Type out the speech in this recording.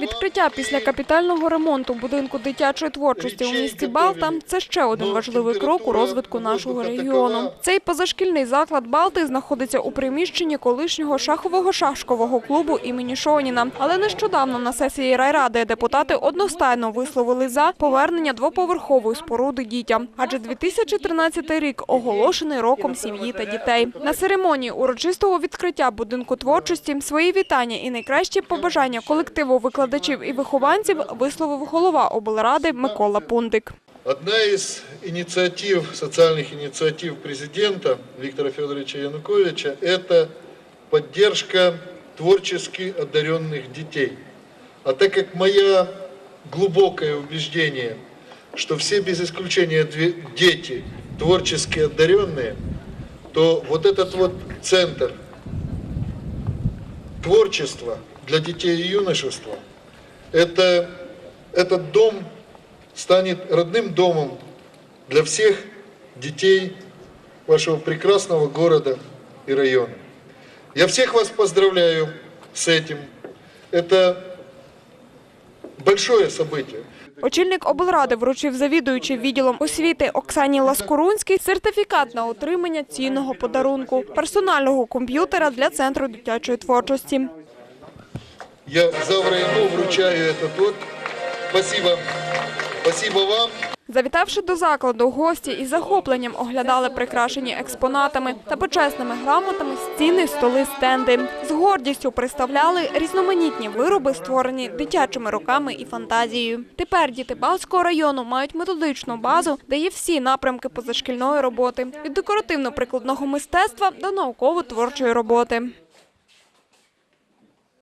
Відкриття після капітального ремонту будинку дитячої творчості у місті Балта – це ще один важливий крок у розвитку нашого регіону. Цей позашкільний заклад Балти знаходиться у приміщенні колишнього шахового шашкового клубу імені Шоніна. Але нещодавно на сесії райради депутати одностайно висловили за повернення двоповерхової споруди дітям. Адже 2013 рік оголошений роком сім'ї та дітей. На церемонії урочистого відкриття будинку творчості свої вітання і найкращі побажання колективу викладачів і вихованців висловив голова облради Микола Пундик. Одна из инициатив, социальных инициатив президента Виктора Федоровича Януковича – это поддержка творчески одаренных детей. А так как мое глубокое убеждение, что все без исключения две- дети творчески одаренные, то вот этот вот центр творчества для детей и юношества, это, этот дом станет родным домом для всех детей вашего прекрасного города и района. Я всех вас поздравляю с этим. Это большое событие. Очільник облради вручив завідуючий відділом освіти Оксані Ласкорунській сертифікат на отримання цінного подарунку – персонального комп'ютера для Центру дитячої творчості. Я за ему вручаю этот вот. Спасибо. Спасибо вам. Завітавши до закладу, гості із захопленням оглядали прикрашені експонатами та почесними грамотами стіни, столи, стенди. З гордістю представляли різноманітні вироби, створені дитячими руками і фантазією. Тепер діти Балтського району мають методичну базу, де є всі напрямки позашкільної роботи – від декоративно-прикладного мистецтва до науково-творчої роботи.